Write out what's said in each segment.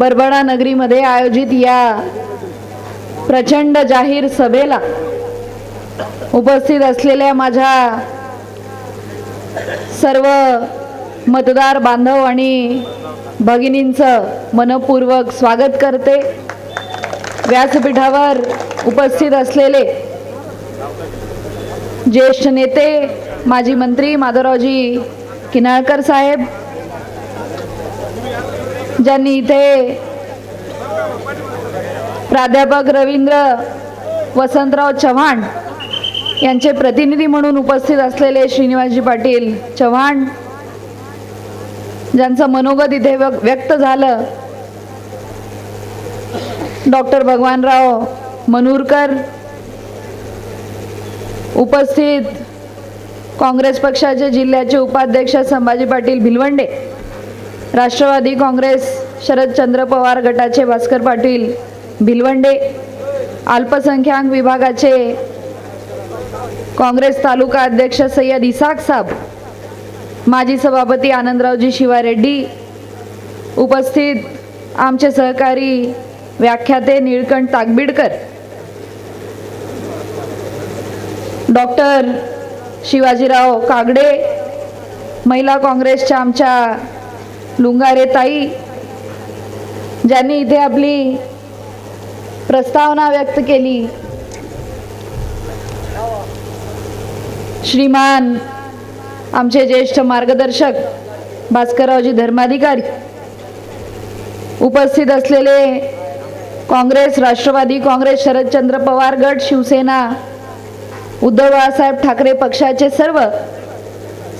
बरबडा नगरीमध्ये आयोजित या प्रचंड जाहीर सभेला उपस्थित असलेल्या माझ्या सर्व मतदार बांधव आणि भगिनींचं मनपूर्वक स्वागत करते. व्यासपीठावर उपस्थित असलेले ज्येष्ठ नेते माजी मंत्री माधवरावजी किनाळकर साहेब ज्यांनी इथे प्राध्यापक रवींद्र वसंतराव चव्हाण यांचे प्रतिनिधी म्हणून उपस्थित असलेले श्रीनिवासजी पाटील चव्हाण ज्यांचं मनोगत इथे व्यक्त झालं. डॉक्टर भगवानराव मनूरकर उपस्थित काँग्रेस पक्षाचे जिल्ह्याचे उपाध्यक्ष संभाजी पाटील भिलवंडे राष्ट्रवादी काँग्रेस शरदचंद्र पवार गटाचे भास्कर पाटील भिलवंडे अल्पसंख्याक विभागाचे काँग्रेस तालुका अध्यक्ष सय्यद इसाक साब माजी सभापती आनंदरावजी शिवाय रेड्डी उपस्थित आमचे सहकारी व्याख्याते निळकंठ ताकबीडकर डॉक्टर शिवाजीराव कागडे महिला काँग्रेसच्या आमच्या लुंगारे ताई ज्यांनी इथे आपली प्रस्तावना व्यक्त केली श्रीमान आमचे ज्येष्ठ मार्गदर्शक भास्कररावजी धर्माधिकारी उपस्थित असलेले काँग्रेस राष्ट्रवादी काँग्रेस शरदचंद्र पवार गट शिवसेना उद्धव बाळासाहेब ठाकरे पक्षाचे सर्व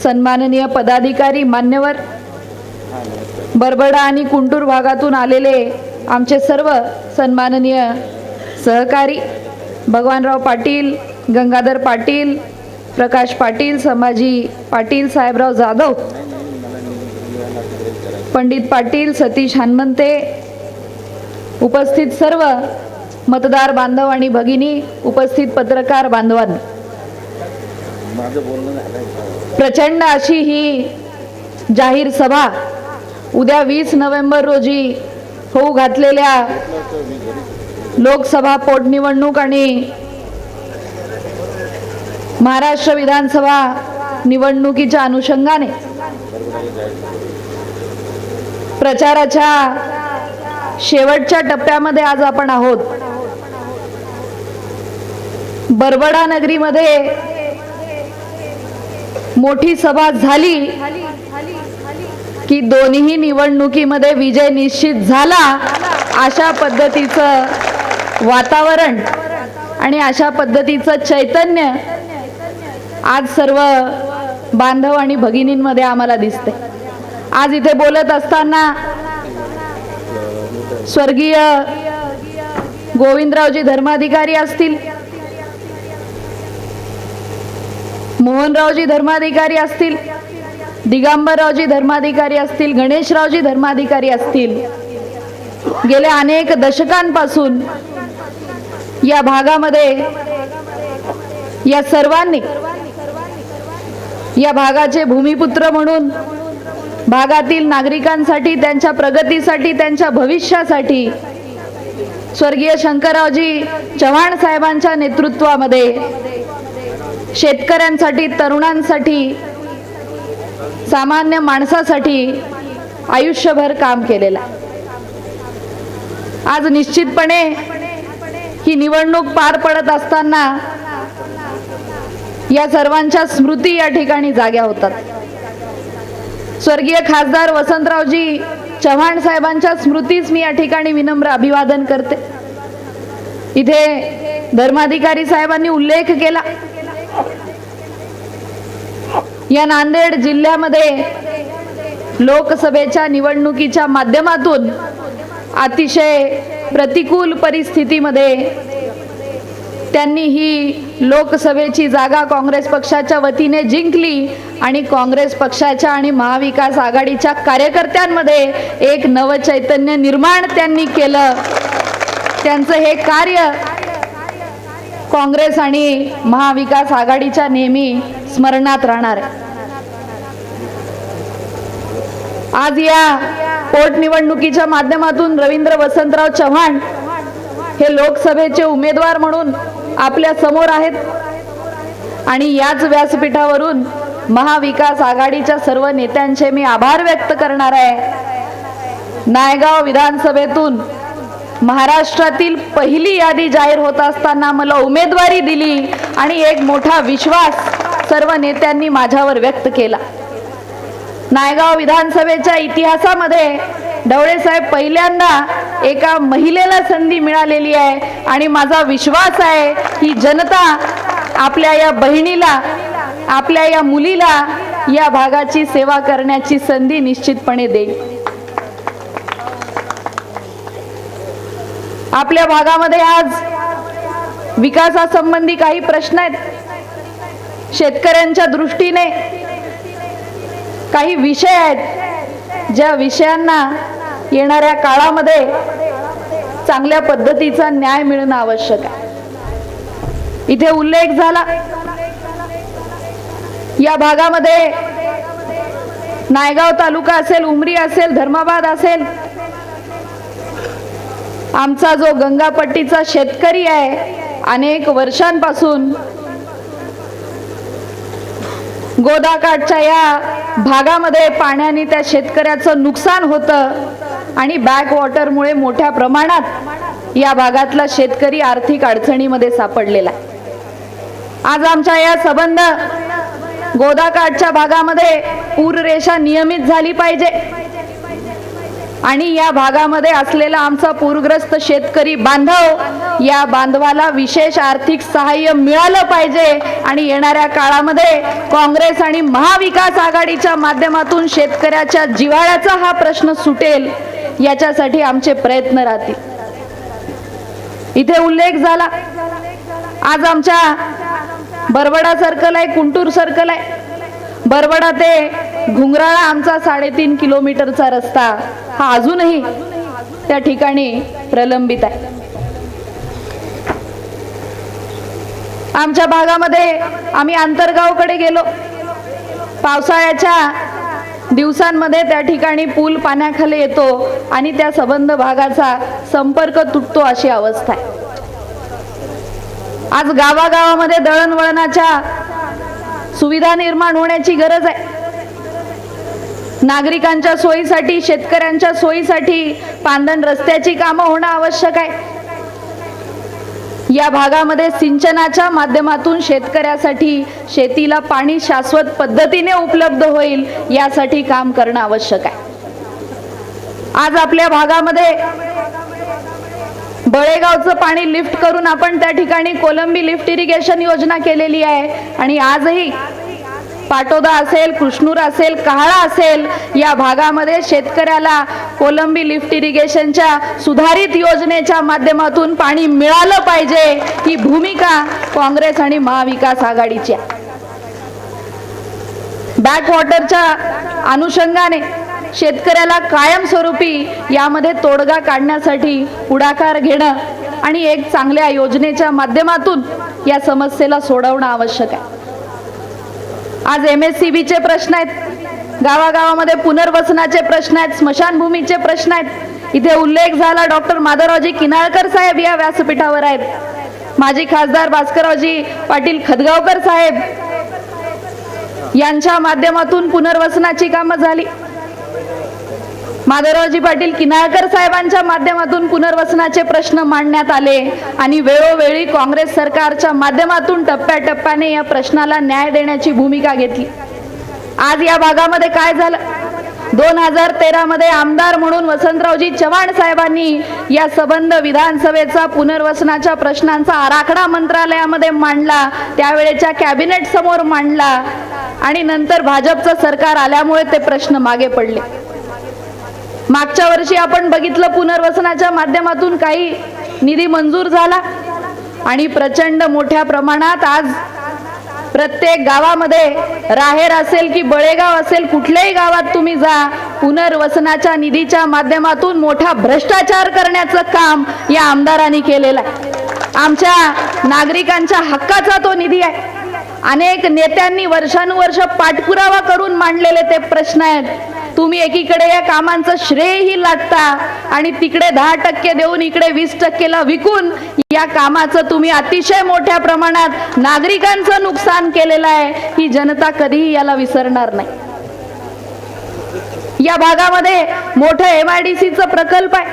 सन्माननीय पदाधिकारी मान्यवर बरबडा आणि कुंटूर भागातून आलेले आमचे सर्व सन्माननीय सहकारी भगवानराव पाटील गंगाधर पाटील प्रकाश पाटील संभाजी पाटील साहेबराव जाधव पंडित पाटील सतीश हनमंते उपस्थित सर्व मतदार बांधव आणि भगिनी उपस्थित पत्रकार बांधवांनी. प्रचंड अशी ही जाहीर सभा उद्या वीस नोव्हेंबर रोजी होऊ घातलेल्या लोकसभा पोटनिवडणूक आणि महाराष्ट्र विधानसभा निवडणुकीच्या अनुषंगाने प्रचाराच्या शेवटच्या टप्प्यामध्ये आज आपण आहोत. बरबडा नगरीमध्ये मोठी सभा झाली. की दोन्ही निवडणुकीमध्ये विजय निश्चित झाला अशा पद्धतीचं वातावरण आणि अशा पद्धतीचं चैतन्य आज सर्व बांधव आणि भगिनींमध्ये आम्हाला दिसते आज इथे बोलत असताना स्वर्गीय गोविंदरावजी धर्माधिकारी असतील मोहनरावजी धर्माधिकारी असतील दिगंबररावजी धर्माधिकारी असतील गणेशरावजी धर्माधिकारी असतील गेल्या अनेक दशकांपासून या भागामध्ये या सर्वांनी या भागाचे भूमिपुत्र म्हणून भागातील नागरिकांसाठी त्यांच्या प्रगतीसाठी त्यांच्या भविष्यासाठी स्वर्गीय शंकररावजी चव्हाण साहेबांच्या नेतृत्वामध्ये शेतकऱ्यांसाठी तरुणांसाठी सामान्य माणसासाठी आयुष्यभर काम केलेलं आज निश्चितपणे ही निवडणूक पार पडत असताना या सर्वांच्या स्मृती या ठिकाणी जाग्या होतात. स्वर्गीय खासदार वसंतरावजी चव्हाण साहेबांच्या स्मृतीस मी या ठिकाणी विनम्र अभिवादन करते. इथे धर्माधिकारी साहेबांनी उल्लेख केला. या नांदेड जिल्ह्यामध्ये लोकसभेच्या निवडणुकीच्या माध्यमातून अतिशय प्रतिकूल परिस्थितीमध्ये त्यांनी ही लोकसभेची जागा काँग्रेस पक्षाच्या वतीने जिंकली आणि काँग्रेस पक्षाच्या आणि महाविकास आघाडीच्या कार्यकर्त्यांमध्ये एक नवचैतन्य निर्माण त्यांनी केलं. त्यांचं हे कार्य काँग्रेस आणि महाविकास आघाडीच्या नेहमी स्मरणात राहणार आहे. आज या पोटनिवडणुकीच्या माध्यमातून रवींद्र वसंतराव चव्हाण हे लोकसभेचे उमेदवार म्हणून आपल्यासमोर आहेत. आणि याच व्यासपीठावरून महाविकास आघाडीच्या सर्व नेत्यांचे मी आभार व्यक्त करणार आहे. नायगाव विधानसभेतून महाराष्ट्रातील पहिली यादी जाहीर होत असताना मला उमेदवारी दिली आणि एक मोठा विश्वास सर्व नेत्यांनी माझ्यावर व्यक्त केला. नायगाव विधानसभेच्या इतिहासामध्ये ढवळे साहेब पहिल्यांदा एका महिलेला संधी मिळालेली आहे आणि माझा विश्वास आहे ही जनता आपल्या या बहिणीला आपल्या या मुलीला या भागाची सेवा करण्याची संधी निश्चितपणे देईल. आपल्या भागामध्ये आज विकासासंबंधी काही प्रश्न आहेत. शेतकऱ्यांच्या दृष्टीने काही विषय आहेत ज्या विषयांना येणाऱ्या काळामध्ये चांगल्या पद्धतीचा न्याय मिळणं आवश्यक आहे. इथे उल्लेख झाला या भागामध्ये नायगाव तालुका असेल उमरी असेल धर्माबाद असेल आमचा जो गंगापट्टीचा शेतकरी आहे अनेक वर्षांपासून गोदाकाठच्या या भागामध्ये पाण्याने त्या शेतकऱ्याचं नुकसान होतं आणि बॅकवॉटरमुळे मोठ्या प्रमाणात या भागातला शेतकरी आर्थिक अडचणीमध्ये सापडलेला आहे. आज आमच्या या संबंध गोदाकाठच्या भागामध्ये पूररेषा नियमित झाली पाहिजे. आणि या भागामध्ये असलेला आमचा पूरग्रस्त शेतकरी बांधव या बांधवाला विशेष आर्थिक सहाय्य मिळालं पाहिजे. आणि येणाऱ्या काळामध्ये काँग्रेस आणि महाविकास आघाडीच्या माध्यमातून शेतकऱ्याच्या जिव्हाळ्याचा हा प्रश्न सुटेल याच्यासाठी आमचे प्रयत्न राहतील. इथे उल्लेख झाला. आज आमच्या बरबडा सर्कल आहे कुंटूर सर्कल आहे. बरबडा ते घुंगराळा आमचा साडेतीन किलोमीटरचा रस्ता हा अजूनही त्या ठिकाणी प्रलंबित आहे. आमच्या भागामध्ये आम्ही आंतरगावकडे गेलो. पावसाळ्याच्या दिवसांमध्ये त्या ठिकाणी पूल पाण्याखाली येतो आणि त्या संबंध भागाचा संपर्क तुटतो अशी अवस्था आहे. आज गावागावामध्ये दळणवळणाच्या सुविधा निर्माण होण्याची गरज आहे. नागरिकांच्या सोयीसाठी शेतकऱ्यांच्या सोयीसाठी पांदण रस्त्याची कामं होणं आवश्यक आहे. या भागामध्ये सिंचनाच्या माध्यमातून शेतकऱ्यासाठी शेतीला पाणी शाश्वत पद्धतीने उपलब्ध होईल यासाठी काम करणं आवश्यक आहे. आज आपल्या भागामध्ये बळेगावचं पाणी लिफ्ट करून आपण त्या ठिकाणी कोलंबी लिफ्ट इरिगेशन योजना केलेली आहे आणि आजही पाटोदा असेल कृष्णूर असेल कहाळा असेल या भागामध्ये शेतकऱ्याला कोलंबी लिफ्ट इरिगेशनच्या सुधारित योजनेच्या माध्यमातून पाणी मिळालं पाहिजे ही भूमिका काँग्रेस आणि महाविकास आघाडीची आहे. बॅकवॉटरच्या अनुषंगाने शेतकऱ्याला कायमस्वरूपी यामध्ये तोडगा काढण्यासाठी पुढाकार घेणं आणि एक चांगल्या योजनेच्या माध्यमातून या समस्येला सोडवणं आवश्यक आहे. आज एम एस सी बीचे प्रश्न आहेत. गावागावामध्ये पुनर्वसनाचे प्रश्न आहेत स्मशानभूमीचे प्रश्न आहेत. इथे उल्लेख झाला डॉक्टर माधवरावजी किनाळकर साहेब या व्यासपीठावर आहेत. माजी खासदार भास्कररावजी पाटील खदगावकर साहेब. यांच्या माध्यमातून पुनर्वसनाची कामं झाली. माधवरावजी पाटील किनाळकर साहेबांच्या माध्यमातून पुनर्वसनाचे प्रश्न मांडण्यात आले आणि वेळोवेळी काँग्रेस सरकारच्या माध्यमातून टप्प्याटप्प्याने या प्रश्नाला न्याय देण्याची भूमिका घेतली. आज या भागामध्ये काय झालं? दोन हजार तेरामध्ये आमदार म्हणून वसंतरावजी चव्हाण साहेबांनी या संबंध विधानसभेचा पुनर्वसनाच्या प्रश्नांचा आराखडा मंत्रालयामध्ये मांडला त्यावेळेच्या कॅबिनेट समोर मांडला आणि नंतर भाजपचं सरकार आल्यामुळे ते प्रश्न मागे पडले. मागच्या वर्षी आपण बघितलं पुनर्वसनाच्या माध्यमातून काही निधी मंजूर झाला आणि प्रचंड मोठ्या प्रमाणात आज प्रत्येक गावामध्ये राहेर असेल की बळेगाव असेल कुठल्याही गावात तुम्ही जा. पुनर्वसनाच्या निधीच्या माध्यमातून मोठा भ्रष्टाचार करण्याचं काम या आमदारांनी केलेलं आहे. आमच्या नागरिकांच्या हक्काचा तो निधी आहे. अनेक नेत्यांनी वर्षानुवर्ष पाठपुरावा करून मांडलेले ते प्रश्न आहेत. तुम्ही एकीकडे या कामांचं श्रेयही लाटता आणि तिकडे दहा टक्के देऊन इकडे वीस टक्केला विकून या कामाचं तुम्ही अतिशय मोठ्या प्रमाणात नागरिकांचं नुकसान केलेलं आहे. ही जनता कधीही याला विसरणार नाही. या भागामध्ये मोठं एम आय डी सीचं प्रकल्प आहे.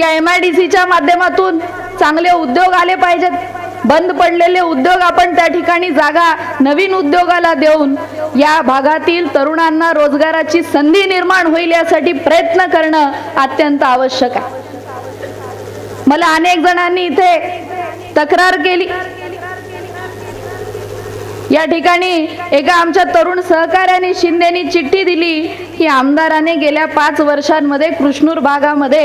या एम आय डी सीच्या माध्यमातून चांगले उद्योग आले पाहिजेत. बंद पडलेले उद्योग आपण त्या ठिकाणी जागा नवीन उद्योगाला देऊन या भागातील तरुणांना रोजगाराची संधी निर्माण होईल यासाठी प्रयत्न करणं अत्यंत आवश्यक आहे. मला अनेक जणांनी इथे तक्रार केली. या ठिकाणी एका आमच्या तरुण सहकार्याने शिंदेनी चिठ्ठी दिली की आमदाराने गेल्या पाच वर्षांमध्ये कृष्णूर भागामध्ये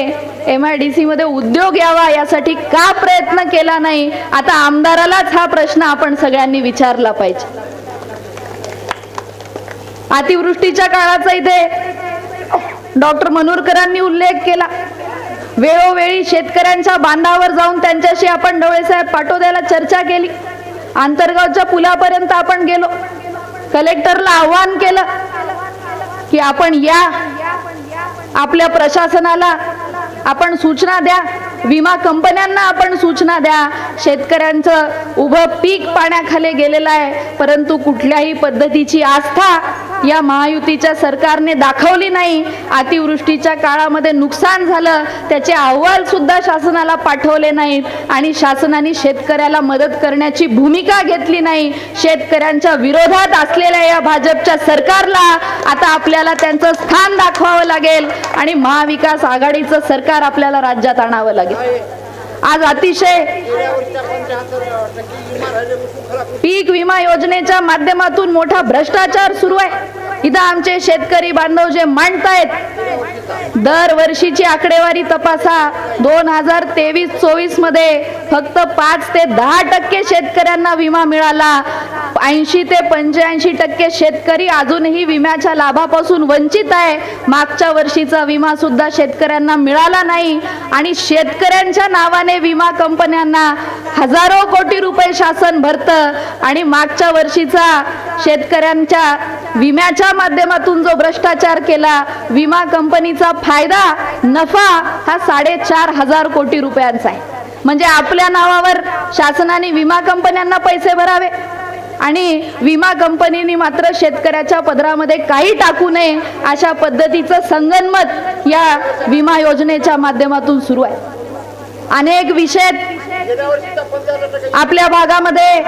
एम आय डी सी मध्ये उद्योग यावा यासाठी का प्रयत्न केला नाही? आता आमदारालाच हा प्रश्न आपण सगळ्यांनी विचारला पाहिजे. अतिवृष्टीच्या काळाचा इथे डॉक्टर मनोरकरांनी उल्लेख केला. वेळोवेळी शेतकऱ्यांच्या बांधावर जाऊन त्यांच्याशी आपण डोळेसाहेब पाटोद्याला चर्चा केली. आंतरगावच्या पुलापर्यंत आपण गेलो कलेक्टरला आव्हान केलं की आपण या आपल्या प्रशासनाला आपण सूचना द्या विमा कंपन्यांना आपण सूचना द्या. शेतकऱ्यांचं उभं पीक पाण्याखाली गेलेलं आहे परंतु कुठल्याही पद्धतीची आस्था या महायुतीच्या सरकारने दाखवली नाही. अतिवृष्टीच्या काळामध्ये नुकसान झालं. त्याचे अहवाल सुद्धा शासनाला पाठवले नाहीत. आणि शासनाने शेतकऱ्याला मदत करण्याची भूमिका घेतली नाही. शेतकऱ्यांच्या विरोधात असलेल्या या भाजपच्या सरकारला आता आपल्याला त्यांचं स्थान दाखवावं लागेल. आणि महाविकास आघाडीचं सरकार आपल्याला राज्यात आणावं लागेल. आज अतिशय पीक विमा योजनेच्या माध्यमातून मोठा भ्रष्टाचार सुरू आहे. इथं आमचे शेतकरी बांधव जे मांडतायत दरवर्षीची आकडेवारी तपासा. दोन हजार तेवीस चोवीसमध्ये फक्त पाच ते दहा टक्के शेतकऱ्यांना विमा मिळाला. ऐंशी ते पंच्याऐंशी टक्के शेतकरी अजूनही विम्याच्या लाभापासून वंचित आहे. मागच्या वर्षीचा विमा सुद्धा शेतकऱ्यांना मिळाला नाही. आणि शेतकऱ्यांच्या नावाने विमा कंपन्यांना हजारो कोटी रुपये शासन भरतं. आणि मागच्या वर्षीचा शेतकऱ्यांच्या विम्याच्या माध्यमातून जो भ्रष्टाचार केला विमा कंपनीचा फायदा नफा हा साडेचार हजार कोटी रुपयांचा आहे. म्हणजे आपल्या नावावर शासनाने विमा कंपन्यांना पैसे भरावे आणि विमा कंपनीने मात्र शेतकऱ्याच्या पदरामध्ये काही टाकू नये अशा पद्धतीचं संगनमत या विमा योजनेच्या माध्यमातून सुरू आहे. अनेक विषय आपल्या भागामध्ये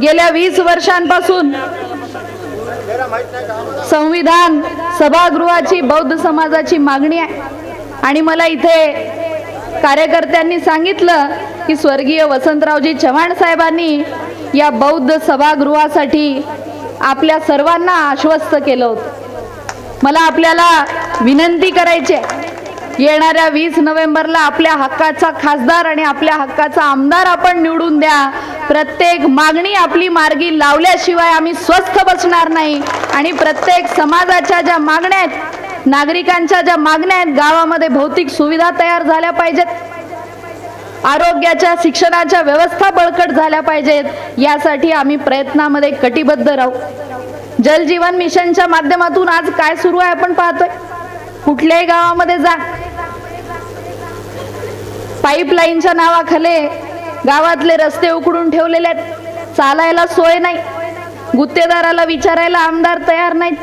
गेल्या वीस वर्षांपासून संविधान सभागृहाची बौद्ध समाजाची मागणी आहे. आणि मला इथे कार्यकर्त्यांनी सांगितलं की स्वर्गीय वसंतरावजी चव्हाण साहेबांनी या बौद्ध सभागृहासाठी आपल्या सर्वांना आश्वस्त केलं होतं. मला आपल्याला विनंती करायची आहे. येणाऱ्या वीस नोव्हेंबरला आपल्या हक्काचा खासदार आणि आपल्या हक्काचा आमदार आपण निवडून द्या. प्रत्येक मागणी आपली मार्गी लावल्याशिवाय आम्ही स्वस्थ बसणार नाही. आणि प्रत्येक समाजाच्या ज्या मागण्या आहेत नागरिकांच्या ज्या मागण्या आहेत गावामध्ये भौतिक सुविधा तयार झाल्या पाहिजेत. आरोग्याच्या शिक्षणाच्या व्यवस्था बळकट झाल्या पाहिजेत. यासाठी आम्ही प्रयत्नामध्ये कटिबद्ध राहू. जलजीवन मिशनच्या माध्यमातून आज काय सुरू आहे आपण पाहतोय. कुठल्याही गावामध्ये जा. पाईपलाईनच्या नावाखाली गावातले रस्ते उकडून ठेवलेले आहेत. चालायला सोय नाही. गुत्तेदाराला विचारायला आमदार तयार नाहीत.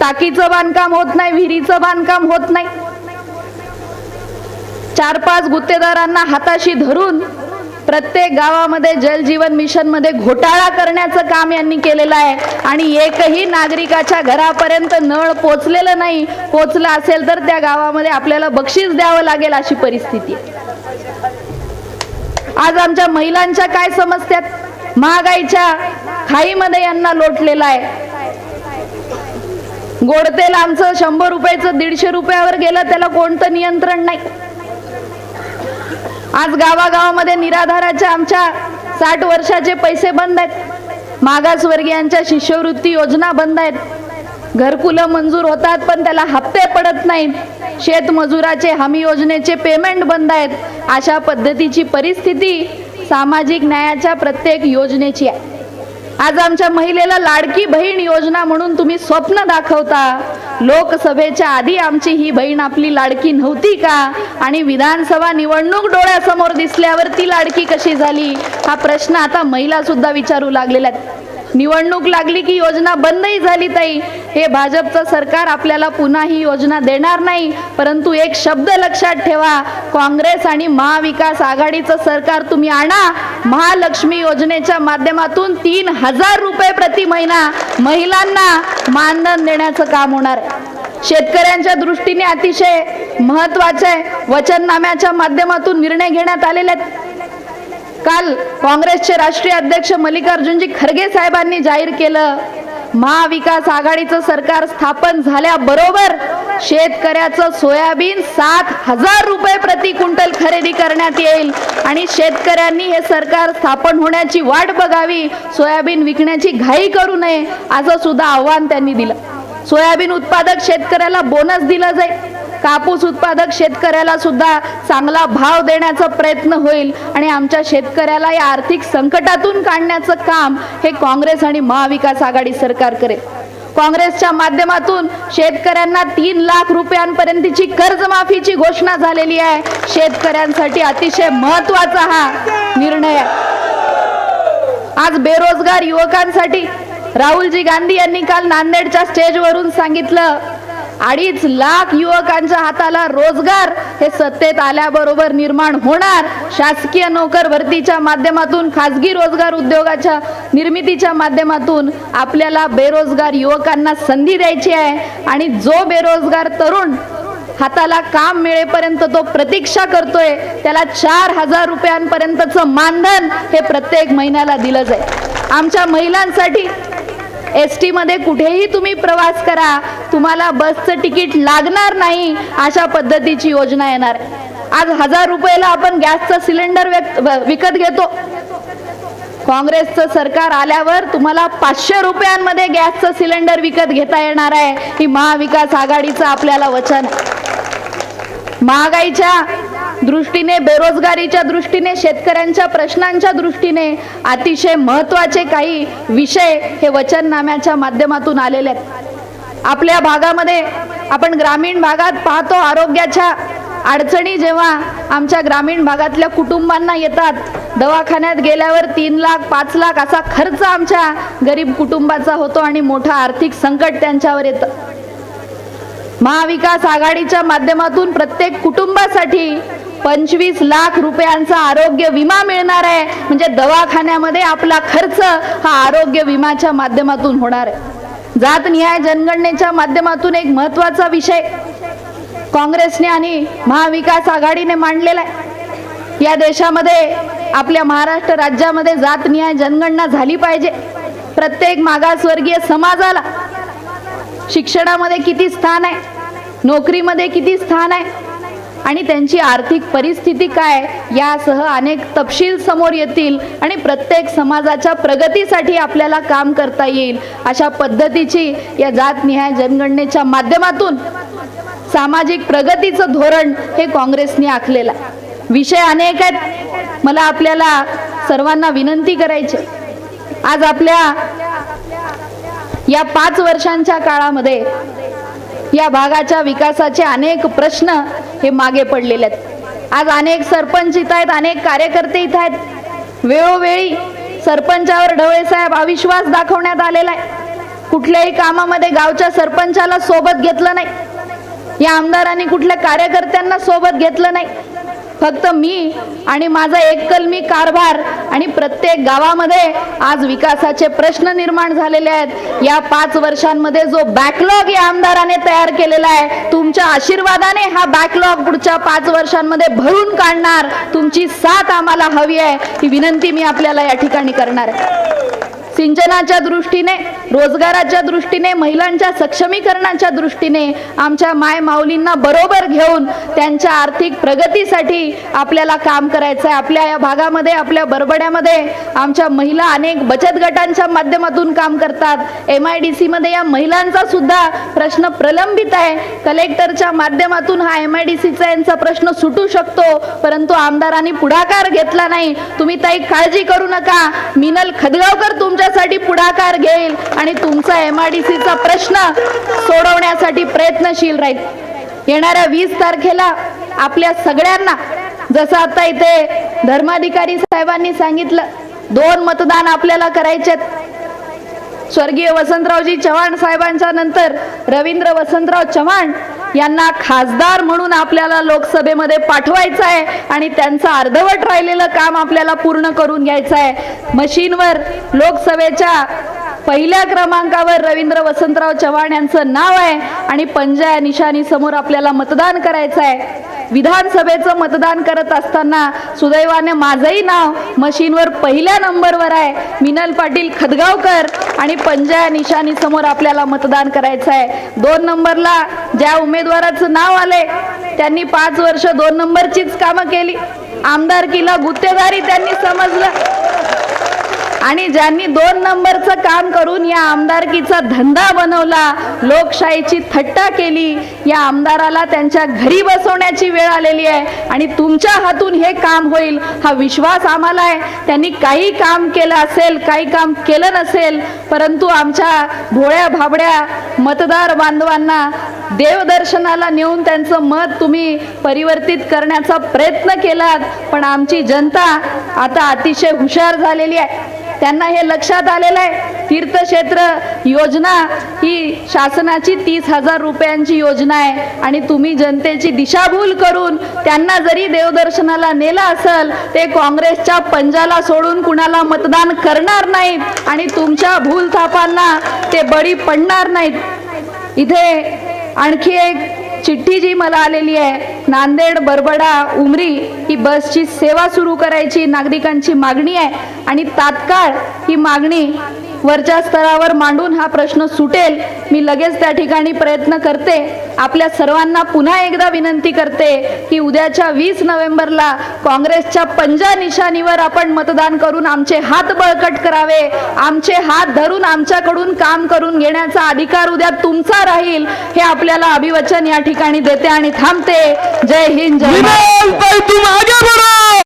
टाकीचं बांधकाम होत नाही विहिरीचं बांधकाम होत नाही. चार पाच गुत्तेदारांना हाताशी धरून प्रत्येक गावामध्ये जलजीवन मिशनमध्ये घोटाळा करण्याचं काम यांनी केलेलं आहे. आणि एकही नागरिकाच्या घरापर्यंत नळ पोचलेलं नाही. पोचलं असेल तर त्या गावामध्ये आपल्याला बक्षीस द्यावं लागेल अशी परिस्थिती आज आमच्या महिलांच्या काय समस्यात? महागाईच्या खाईमध्ये यांना लोटलेलं आहे. गोडतेल आमचं शंभर रुपयाचं दीडशे रुपयावर गेलं त्याला कोणतं नियंत्रण नाही. आज गावागावामध्ये निराधाराच्या आमच्या साठ वर्षाचे पैसे बंद आहेत. मागासवर्गीयांच्या शिष्यवृत्ती योजना बंद आहेत. घरकुलं मंजूर होतात पण त्याला हप्ते पडत नाहीत शेतमजुराचे हमी योजनेचे पेमेंट बंद आहेत. अशा पद्धतीची परिस्थिती सामाजिक न्यायाच्या प्रत्येक योजनेची आहे. आज आमच्या महिलेला लाडकी बहीण योजना म्हणून तुम्ही स्वप्न दाखवता. लोकसभेच्या आधी आमची ही बहीण आपली लाडकी नव्हती का? आणि विधानसभा निवडणूक डोळ्यासमोर दिसल्यावर ती लाडकी कशी झाली? हा प्रश्न आता महिला सुद्धा विचारू लागलेल्या आहेत. निवडणूक लागली की योजना बंदही झाली ताई. हे भाजपचं सरकार आपल्याला पुन्हा ही योजना देणार नाही. परंतु एक शब्द लक्षात ठेवा. काँग्रेस आणि महाविकास आघाडीचं सरकार तुम्ही आणा. महालक्ष्मी योजनेच्या माध्यमातून तीन हजार रुपये प्रति महिना महिलांना मानधन देण्याचं काम होणार आहे. शेतकऱ्यांच्या दृष्टीने अतिशय महत्त्वाचे वचननाम्याच्या माध्यमातून निर्णय घेण्यात आलेले आहेत. काल काँग्रेसचे राष्ट्रीय अध्यक्ष मल्लिकार्जुनजी खरगे साहेबांनी जाहीर केलं महाविकास आघाडीचं सरकार स्थापन झाल्याबरोबर शेतकऱ्याचं सोयाबीन सात हजार रुपये प्रति क्विंटल खरेदी करण्यात येईल. आणि शेतकऱ्यांनी हे सरकार स्थापन होण्याची वाट बघावी सोयाबीन विकण्याची घाई करू नये असं सुद्धा आव्हान त्यांनी दिलं. सोयाबीन उत्पादक शेतकऱ्याला बोनस दिला जाईल. कापूस उत्पादक शेतकऱ्याला सुद्धा चांगला भाव देण्याचा प्रयत्न होईल. आणि आमच्या शेतकऱ्याला या आर्थिक संकटातून काढण्याचं काम हे काँग्रेस आणि महाविकास आघाडी सरकार करेल. काँग्रेसच्या माध्यमातून शेतकऱ्यांना तीन लाख रुपयांपर्यंतची कर्जमाफीची घोषणा झालेली आहे. शेतकऱ्यांसाठी अतिशय महत्त्वाचा हा निर्णय आज बेरोजगार युवकांसाठी राहुलजी गांधी यांनी काल नांदेडच्या स्टेजवरून सांगितलं अडीच लाख युवकांच्या हाताला रोजगार हे सत्तेत आल्याबरोबर निर्माण होणार. शासकीय नोकर भरतीच्या माध्यमातून खासगी रोजगार उद्योगाच्या निर्मितीच्या माध्यमातून आपल्याला बेरोजगार युवकांना संधी द्यायची आहे आणि जो बेरोजगार तरुण हाताला काम मिळेपर्यंत तो प्रतीक्षा करतोय त्याला चार हजार रुपयांपर्यंतचं मानधन हे प्रत्येक महिन्याला दिलं जाईल. आमच्या महिलांसाठी एस टीमध्ये कुठेही तुम्ही प्रवास करा तुम्हाला बसचं तिकीट लागणार नाही अशा पद्धतीची योजना येणार. आज हजार रुपयाला आपण गॅसचं सिलेंडर विकत घेतो. काँग्रेसचं सरकार आल्यावर तुम्हाला पाचशे रुपयांमध्ये गॅसचं सिलेंडर विकत घेता येणार आहे. ही महाविकास आघाडीचं आपल्याला वचन. महागाईच्या दृष्टीने बेरोजगारीच्या दृष्टीने शेतकऱ्यांच्या प्रश्नांच्या दृष्टीने अतिशय महत्त्वाचे काही विषय हे वचननाम्याच्या माध्यमातून आलेले आहेत. आपल्या भागामध्ये आपण ग्रामीण भागात पाहतो आरोग्याच्या अडचणी जेव्हा आमच्या ग्रामीण भागातल्या कुटुंबांना येतात दवाखान्यात गेल्यावर तीन लाख पाच लाख असा खर्च आमच्या गरीब कुटुंबाचा होतो आणि मोठा आर्थिक संकट त्यांच्यावर येतं. महाविकास आघाडीच्या माध्यमातून प्रत्येक कुटुंबासाठी पंचवीस लाख रुपयांचा आरोग्य विमा मिळणार आहे. म्हणजे दवाखान्यामध्ये आपला खर्च हा आरोग्य विमाच्या माध्यमातून होणार आहे. जात निहाय जनगणनेच्या माध्यमातून एक महत्त्वाचा विषय काँग्रेसने आणि महाविकास आघाडीने मांडलेला आहे. या देशामध्ये आपल्या महाराष्ट्र राज्यामध्ये जात निहाय जनगणना झाली पाहिजे. प्रत्येक मागासवर्गीय समाजाला शिक्षणामध्ये किती स्थान आहे? नोकरीमध्ये किती स्थान आहे? आणि त्यांची आर्थिक परिस्थिती काय यासह अनेक तपशील समोर येतील आणि प्रत्येक समाजाच्या प्रगतीसाठी आपल्याला काम करता येईल अशा पद्धतीची या जातनिहाय जनगणनेच्या माध्यमातून सामाजिक प्रगतीचं धोरण हे काँग्रेसने आखलेलं आहे. विषय अनेक आहेत. मला आपल्याला सर्वांना विनंती करायची आज आपल्या या पाच वर्षांच्या काळामध्ये या भागाच्या विकासाचे अनेक प्रश्न हे मागे पडलेले आहेत. आज अनेक सरपंच इथं आहेत अनेक कार्यकर्ते इथं आहेत. वेळोवेळी सरपंचावर ढवळे साहेब अविश्वास दाखवण्यात आलेला आहे. कुठल्याही कामामध्ये गावच्या सरपंचाला सोबत घेतलं नाही. या आमदारांनी कुठल्या कार्यकर्त्यांना सोबत घेतलं नाही. फक्त मी आणि माझा एककलमी कारभार आणि प्रत्येक गावामध्ये आज विकासाचे प्रश्न निर्माण झालेले आहेत. या पाच वर्षांमध्ये जो बॅकलॉग या आमदाराने तयार केलेला आहे तुमच्या आशीर्वादाने हा बॅकलॉग पुढच्या पाच वर्षांमध्ये भरून काढणार. तुमची साथ आम्हाला हवी आहे. ही विनंती मी आपल्याला या ठिकाणी करणार आहे. सिंचनाच्या दृष्टीने रोजगाराच्या दृष्टीने महिलांच्या सक्षमीकरणाच्या दृष्टीने आमच्या माय माऊलींना बरोबर घेऊन त्यांच्या आर्थिक प्रगतीसाठी आपल्याला काम करायचं आहे आपल्या या भागामध्ये आपल्या बरबड्यामध्ये आमच्या महिला अनेक बचत गटांच्या माध्यमातून काम करतात. एम आय डी सीमध्ये या महिलांचा सुद्धा प्रश्न प्रलंबित आहे. कलेक्टरच्या माध्यमातून हा एम आय डी सीचा यांचा प्रश्न सुटू शकतो परंतु आमदारांनी पुढाकार घेतला नाही. तुम्ही ताई काळजी करू नका. मिनल खदगावकर तुमच्या तुमच्यासाठी पुढाकार घेईल आणि तुमचा एम आर डी सीचा प्रश्न सोडवण्यासाठी प्रयत्नशील राहील. येणाऱ्या वीस तारखेला आपल्या सगळ्यांना जसं आता इथे धर्माधिकारी साहेबांनी सांगितलं दोन मतदान आपल्याला करायचे स्वर्गीय वसंतरावजी चव्हाण साहेबांच्या नंतर रवींद्र वसंतराव चव्हाण यांना खासदार म्हणून आपल्याला लोकसभेमध्ये पाठवायचं आहे आणि त्यांचं अर्धवट राहिलेलं काम आपल्याला पूर्ण करून घ्यायचं आहे. मशीनवर लोकसभेच्या पहिल्या क्रमांकावर रवींद्र वसंतराव चव्हाण यांचं नाव आहे आणि पंजा या निशाणी समोर आपल्याला मतदान करायचं आहे. विधानसभेचं मतदान करत असताना सुदैवाने माझंही नाव मशीनवर पहिल्या नंबरवर आहे. मिनल पाटील खदगावकर आणि पंजा या निशाणी समोर आपल्याला मतदान करायचं आहे. दोन नंबरला ज्या उमेदवाराचं नाव आले त्यांनी पाच वर्ष दोन नंबरचीच कामं केली. आमदारकीला गुत्तेदारी त्यांनी समजलं. आणि ज्यांनी दोन नंबरचं काम करून या आमदारकीचा धंदा बनवला लोकशाहीची थट्टा केली या आमदाराला त्यांच्या घरी बसवण्याची वेळ आलेली आहे आणि तुमच्या हातून हे काम होईल हा विश्वास आम्हाला आहे. त्यांनी काही काम केलं असेल काही काम केलं नसेल परंतु आमच्या भोळ्या भाबड्या मतदार बांधवांना देवदर्शनाला नेऊन त्यांचं मत तुम्ही परिवर्तित करण्याचा प्रयत्न केलात पण आमची जनता आता अतिशय हुशार झालेली आहे. त्यांना हे लक्षात आलेलं आहे. तीर्थक्षेत्र योजना ही शासनाची तीस हजार रुपयांची योजना आहे. आणि तुम्ही जनतेची दिशाभूल करून त्यांना जरी देवदर्शनाला नेलं असेल ते काँग्रेसच्या पंजाला सोडून कुणाला मतदान करणार नाहीत आणि तुमच्या भूलथापांना ते बळी पडणार नाहीत. इथे आणखी एक चिठ्ठी जी मला आलेली आहे नांदेड बरबडा उमरी ही बसची सेवा सुरू करायची नागरिकांची मागणी आहे आणि तात्काळ ही मागणी वरच्या स्तरावर मांडून हा प्रश्न सुटेल. मी लगेच त्या ठिकाणी प्रयत्न करते. आपल्या सर्वांना पुन्हा एकदा विनंती करते की उद्याच्या वीस नोव्हेंबरला काँग्रेसच्या पंजा निशाणीवर आपण मतदान करून आमचे हात बळकट करावे. आमचे हात धरून आमच्याकडून काम करून घेण्याचा अधिकार उद्या तुमचा राहील हे आपल्याला अभिवचन या ठिकाणी देते आणि थांबते. जय हिंद जय